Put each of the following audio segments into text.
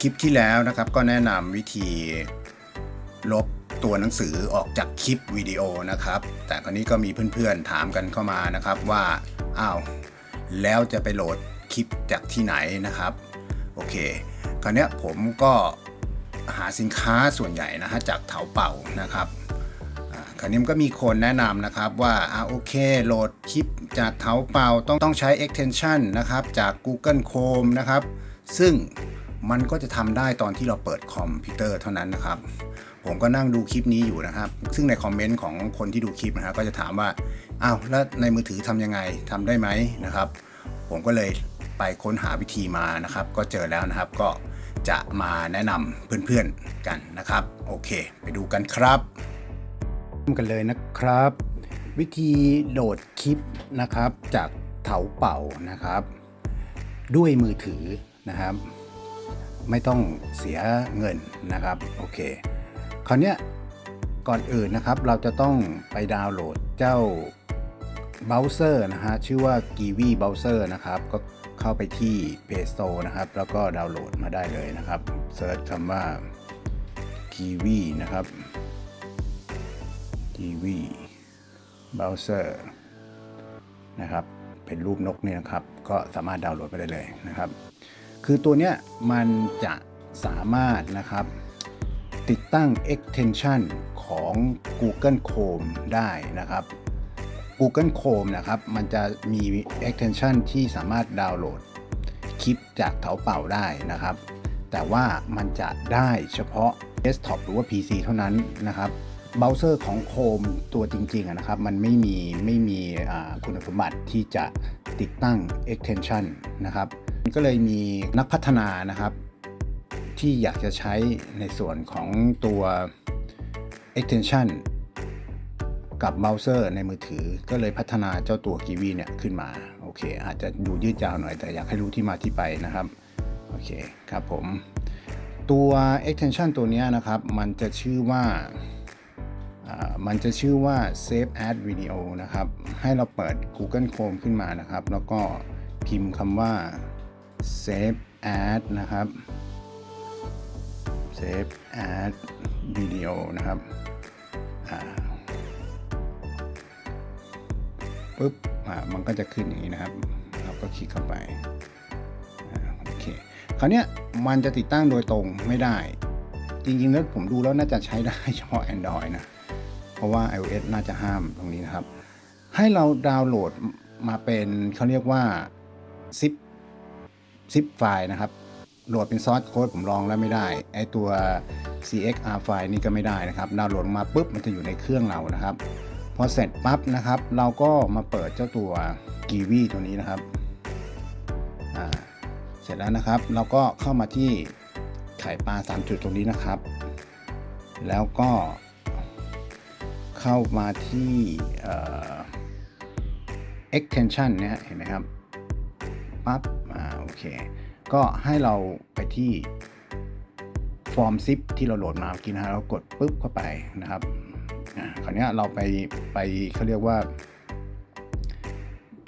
คลิปที่แล้วนะครับ ก็แนะนำวิธีลบตัวหนังสือออกจากคลิปวิดีโอนะครับ แต่คราวนี้ก็มีเพื่อนๆถามกันเข้ามานะครับว่าอ้าวแล้วจะไปโหลดคลิปจากที่ไหนนะครับโอเค คราวนี้ผมก็หาสินค้าส่วนใหญ่นะฮะจากเถาเป่านะครับอ่าคราวนี้มันก็มีคนแนะนำนะครับว่าอ่าโอเคโหลดคลิปจากเถาเป่าต้องต้องใช้ extension นะครับจาก Google Chrome นะครับ ซึ่ง มันก็จะทำได้ตอนที่เราเปิดคอมพิวเตอร์เท่านั้นนะครับ ผมก็นั่งดูคลิปนี้อยู่นะครับ ซึ่งในคอมเมนต์ของคนที่ดูคลิปนะฮะก็จะถามว่าอ้าวแล้วในมือถือทำยังไงทำได้ไหมนะครับ ผมก็เลยไปค้นหาวิธีมานะครับ ก็เจอแล้วนะครับก็จะมาแนะนำเพื่อนๆกันนะครับ โอเค ไปดูกันครับเริ่มกันเลยนะครับ วิธีโหลดคลิปนะครับจากเถาเป่านะครับ ด้วยมือถือนะครับ ไม่ต้องเสียเงินนะครับโอเคคราวนี้ก่อนอื่นนะครับเราจะต้องไปดาวน์โหลดเจ้าเบราว์เซอร์นะฮะชื่อว่า g i w i Browser นะครับก็เข้าไปที่ Play Store นะครับ แล้วก็ดาวน์โหลดมาได้เลยนะครับเซิร์ชคำว่า g i w i นะครับ g i w i Browser นะครับเป็นรูปนกนี่นะครับ ก็สามารถดาวน์โหลดไปได้เลยนะครับ คือตัวเนี้ยมันจะสามารถนะครับ ติดตั้ง extension ของ Google Chrome ได้นะครับ Google Chrome นะครับ มันจะมี extension ที่สามารถดาวน์โหลดคลิปจากเถาเป่าได้นะครับ แต่ว่ามันจะได้เฉพาะ desktop หรือว่า PC เท่านั้นนะครับเบราว์เซอร์ของ Chrome ตัวจริงๆนะครับ มันไม่มีไม่มีคุณสมบัติที่จะติดตั้ง extension นะครับ ก็เลยมีนักพัฒนานะครับ ที่อยากจะใช้ในส่วนของตัว extension กับเบราว์เซอร์ในมือถือ ก็เลยพัฒนาเจ้าตัว g i w i เนี่ยขึ้นมา โอเค อาจจะดูยืดยาวหน่อยแต่อยากให้รู้ที่มาที่ไปนะครับ โอเคครับผม ตัว extension ตัวนี้นะครับ มันจะชื่อว่าอ่ามันจะชื่อว่า Save Ad Video นะครับ ให้เราเปิด Google Chrome ขึ้นมานะครับ แล้วก็พิมพ์คำว่า Save Ad นะครับ Save Ad Video นะครับปุ๊บอ่ามันก็จะขึ้นอย่างนี้นะครับ เราก็คลิกเข้าไปอโอเคคราวเนี้ยมันจะติดตั้งโดยตรงไม่ได้ จริงๆ แล้วผมดูแล้วน่าจะใช้ได้เฉพาะ Android นะ เพราะว่า iOS น่าจะห้ามตรงนี้นะครับ ให้เราดาวน์โหลดมาเป็นเขาเรียกว่า zip zip ไฟล์นะครับ โหลดเป็นซอสโค้ดผมลองแล้วไม่ได้ ไอตัว CXR ไฟล์นี่ก็ไม่ได้นะครับดาวน์โหลดมาปุ๊บมันจะอยู่ในเครื่องเรานะครับ พอเสร็จปั๊บนะครับ เราก็มาเปิดเจ้าตัว g i w i ตัวนี้นะครับ เสร็จแล้วนะครับ เราก็เข้ามาที่ไข่ปลา 3 จุดตรงนี้นะครับ แล้วก็เข้ามาที่ extension เนี่ยเห็นไหมครับปั๊บ เค ก็ให้เราไปที่ฟอร์มซิปที่เราโหลดมาเมื่อกี้นะฮะเรากดปุ๊บเข้าไปนะครับอ่าคราวนี้เราไปไปเขาเรียกว่า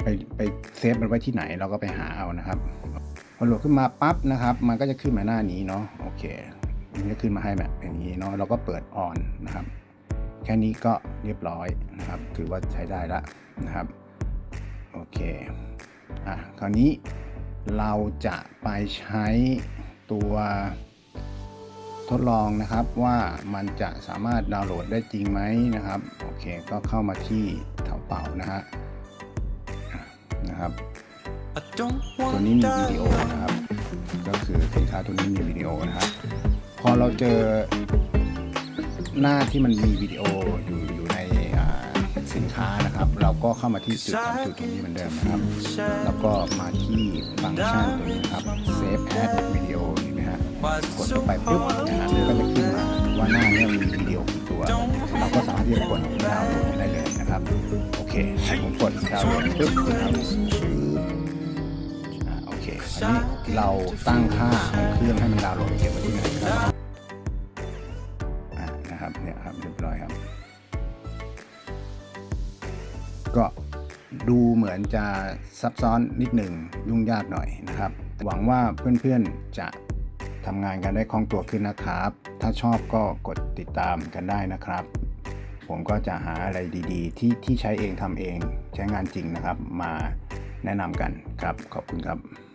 ไปไปเซฟมันไว้ที่ไหนเราก็ไปหาเอานะครับพอโหลดขึ้นมาปั๊บนะครับ มันก็จะขึ้นมาหน้านี้เนาะโอเคมันจะขึ้นมาให้แบบอย่างนี้เนาะเราก็เปิดออนนะครับ แค่นี้ก็เรียบร้อยนะครับ ถือว่าใช้ได้ละนะครับ โอเคอะคราวนี้ เราจะไปใช้ตัวทดลองนะครับว่ามันจะสามารถดาวน์โหลดได้จริงไหมนะครับโอเคก็เข้ามาที่เถาเป่านะฮะนะครับตัวนี้มีวิดีโอนะครับ ก็คือสินค้าตัวนี้มีวิดีโอนะครับพอเราเจอหน้าที่มันมีวิดีโออยู่อยู่ในสินค้านะ ครับ เราก็เข้ามาที่จุดสามจุดตรงนี้เหมือนเดิมนะครับ แล้วก็มาที่ฟังก์ชันตัวนี้ครับ Save Ad Video เห็นไหมฮะกดเข้าไปปุ๊บนะฮะมันก็จะขึ้นมาว่าหน้านี้มีวิดีโอกี่ตัว เราก็สามารถที่จะกดดาวน์โหลดได้เลยนะครับ โอเคให้ผมกดดาวน์โหลดปุ๊บนะครับอ่าโอเคอันนี้เราตั้งค่าของเครื่องให้มันดาวน์โหลดเก็บไว้ที่ไหนครับอ่านะครับเนี่ยครับเรียบร้อยครับ ก็ดูเหมือนจะซับซ้อนนิดหนึ่งยุ่งยากหน่อยนะครับ หวังว่าเพื่อนๆจะทำงานกันได้คล่องตัวขึ้นนะครับ ถ้าชอบก็กดติดตามกันได้นะครับ ผมก็จะหาอะไรดีๆ ที่ที่ใช้เองทำเองใช้งานจริงนะครับ มาแนะนำกันครับ ขอบคุณครับ